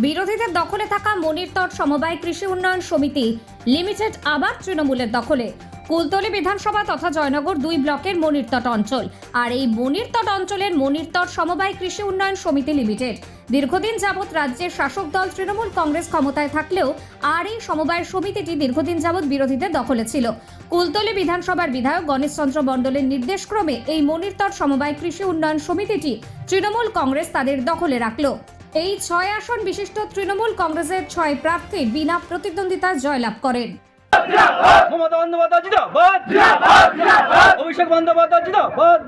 বিরোধীদের দখলে থাকা মনিরতট সমবায় কৃষি উন্নয়ন সমিতি লিমিটেড আবার তৃণমূলের দখলে। কুলতলি বিধানসভা তথা জয়নগর দুই ব্লকের মনিরতট অঞ্চল। আর এই মনিরতট অঞ্চলের মনিরতট সমবায় কৃষি উন্নয়ন সমিতি লিমিটেড দীর্ঘদিন যাবৎ রাজ্যের শাসক দল তৃণমূল কংগ্রেস ক্ষমতায় থাকলেও আর এই সমবায় সমিতিটি দীর্ঘদিন যাবৎ বিরোধীদের দখলে ছিল। কুলতলি বিধানসভার বিধায়ক গণেশচন্দ্র মণ্ডলের নির্দেশক্রমে এই মনিরতট সমবায় কৃষি উন্নয়ন সমিতিটি তৃণমূল কংগ্রেস তাদের দখলে রাখল। এই ছয় আসন বিশিষ্ট তৃণমূল কংগ্রেসের ছয় প্রার্থী বিনা প্রতিদ্বন্দ্বিতায় জয়লাভ করেন। মমতা বন্দ্যোপাধ্যায় জিন্দাবাদ! অভিষেক বন্দ্যোপাধ্যায় জিন্দাবাদ!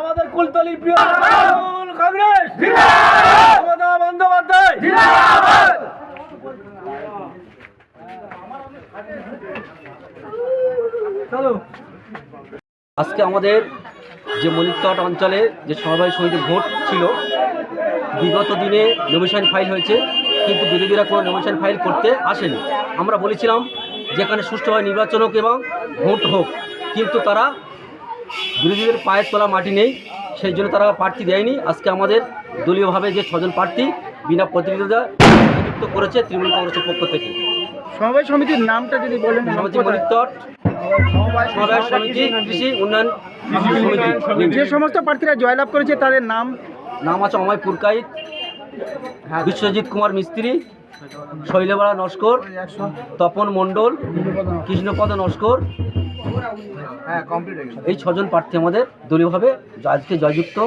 আমাদের কুলতলি প্রিয় তৃণমূল কংগ্রেস! মমতা বন্দ্যোপাধ্যায়! চলো। আজকে আমাদের যে মনিকতট অঞ্চলে যে সমবায় সমিতি ভোট ছিল বিগত দিনে নমিশন ফাইল হয়েছে কিন্তু বিরোধীরা কোনো নমিশন ফাইল করতে আসেনি। আমরা বলেছিলাম যেখানে সুষ্ঠুভাবে নির্বাচন হোক এবং ভোট হোক কিন্তু তারা বিরোধীদের পায়ের তোলা মাটি নেই সেই জন্য তারা প্রার্থী দেয়নি। আজকে আমাদের দলীয়ভাবে যে ছজন প্রার্থী বিনা প্রতিনিধিতা নিযুক্ত করেছে তৃণমূল কংগ্রেসের পক্ষ থেকে। সমবায় সমিতির নামটা যদি বলেন সমবায় সমিতি কৃষি উন্নয়ন সমিতি যে সমস্ত প্রার্থীরা জয়লাভ করেছে তাদের নাম নাম আছে অময় পুরকাইত বিশ্বজিৎ কুমার মিস্ত্রি শৈলবাড়া নস্কর তপন মণ্ডল কৃষ্ণপদ নস্কর। এই ছজন প্রার্থী আমাদের দলীয়ভাবে আজকে জয়যুক্ত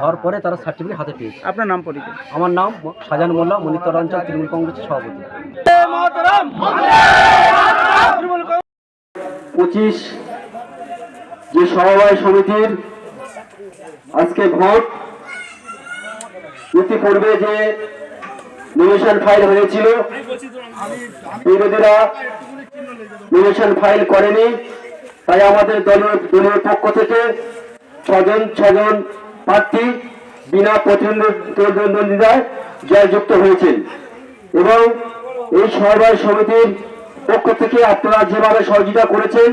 হওয়ার পরে তারা সার্টিফিকেট হাতে পেয়েছে। আপনার নাম পরিচয়? আমার নাম সাজান মোল্লা মনিতর অঞ্চল তৃণমূল কংগ্রেসের সভাপতি। পঁচিশ যে সমবায় সমিতির আজকে ভোট ইতিপূর্বে যে নমিশন ফাইল হয়েছিল, বিরোধীরা নমিশন ফাইল করেনি, তাই আমাদের দলীয় দলীয় পক্ষ থেকে ছজন ছজন প্রার্থী বিনা প্রতিদ্বন্দ্বিতায় জয়যুক্ত হয়েছেন। এবং এই সমবায় সমিতির পক্ষ থেকে আপনারা যেভাবে সহযোগিতা করেছেন,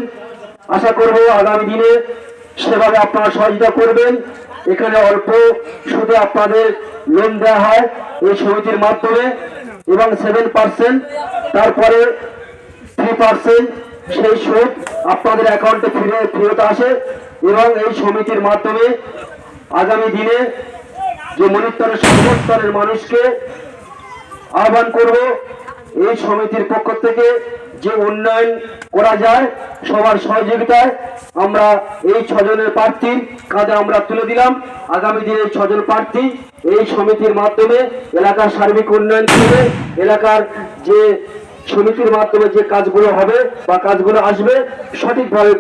আশা করব আগামী দিনে সেভাবে আপনারা সহযোগিতা করবেন। এখানে অল্প সুদে আপনাদের লোন দেওয়া হয় এই সমিতির মাধ্যমে এবং সেভেন পার্সেন্ট তারপরে থ্রি পার্সেন্ট সেই সুদ আপনাদের অ্যাকাউন্টে ফিরে, ফেরত আসে এবং এই সমিতির মাধ্যমে আগামী দিনে যে মনিস্তরের সর্বস্তরের মানুষকে আহ্বান করব এই সমিতির পক্ষ থেকে যে উন্নয়ন করা যায়, সবার সহযোগিতায় আমরা এই ছজনের প্রার্থীর কাঁধে আমরা তুলে দিলাম। আগামী দিনে ছজন প্রার্থী এই সমিতির মাধ্যমে এলাকার সার্বিক উন্নয়ন করবে। এলাকার যে সমিতির মাধ্যমে যে কাজগুলো হবে বা কাজগুলো আসবে, সঠিকভাবে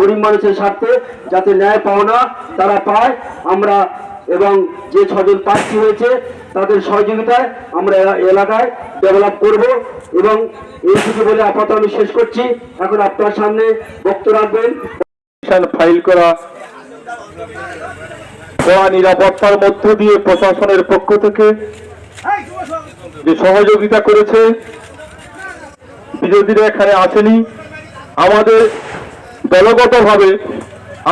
গরিব মানুষের স্বার্থে যাতে ন্যায় পাওনা তারা পায়। আমরা এবং যে ছজন প্রার্থী হয়েছে তাদের সহযোগিতায় আমরা এলাকায় ডেভেলপ করব এবং এইটুকু বলে আপাতত আমি শেষ করছি। এখন আপনার সামনে বক্তব্য রাখবেন। ফাইল করা কড়া নিরাপত্তার মধ্য দিয়ে প্রশাসনের পক্ষ থেকে যে সহযোগিতা করেছে, বিরোধীরা এখানে আসেনি। আমাদের দলগতভাবে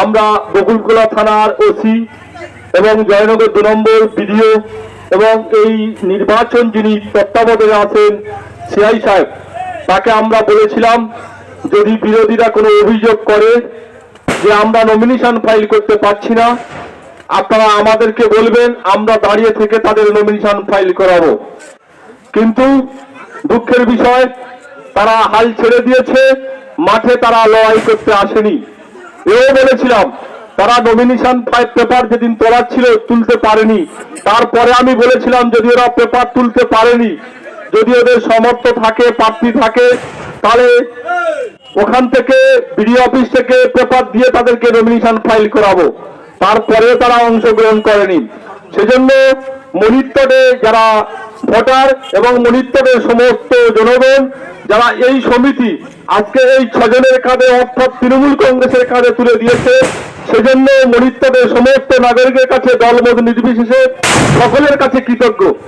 আমরা বকুলকোলা থানার ওসি এবং জয়নগর দু নম্বর বিডিও এবং এই নির্বাচন যিনি তত্ত্বাবধানে আছেন সিআই সাহেব, তাকে আমরা বলেছিলাম, যদি বিরোধীরা কোনো অভিযোগ করে যে আমরা নমিনেশন ফাইল করতে পারছি না, আপনারা আমাদেরকে বলবেন, আমরা দাঁড়িয়ে থেকে তাদের নমিনেশন ফাইল করাবো। কিন্তু দুঃখের বিষয়, তারা হাল ছেড়ে দিয়েছে, মাঠে তারা লড়াই করতে আসেনি। এও বলেছিলাম তারা নমিনেশন পেপার যেদিন তোলার ছিল, তুলতে পারেনি। তারপরে আমি বলেছিলাম, যদি ওরা পেপার তুলতে পারেনি, যদি ওদের সমর্থ থাকে, প্রার্থী থাকে, তাহলে ওখান থেকে বিডিও অফিস থেকে পেপার দিয়ে তাদেরকে নমিনেশন ফাইল করাবো। তারপরে তারা অংশগ্রহণ করেনি। সেজন্য মনিত্তরে যারা ভোটার এবং মনিত্তরের সমস্ত জনগণ, যারা এই সমিতি আজকে এই ছজনের কাঁধে অর্থাৎ তৃণমূল কংগ্রেসের কাঁধে তুলে দিয়েছে সেজন্য মরিত্তদের সমস্ত নাগরিকের কাছে দলমত নির্বিশেষে সকলের কাছে কৃতজ্ঞ।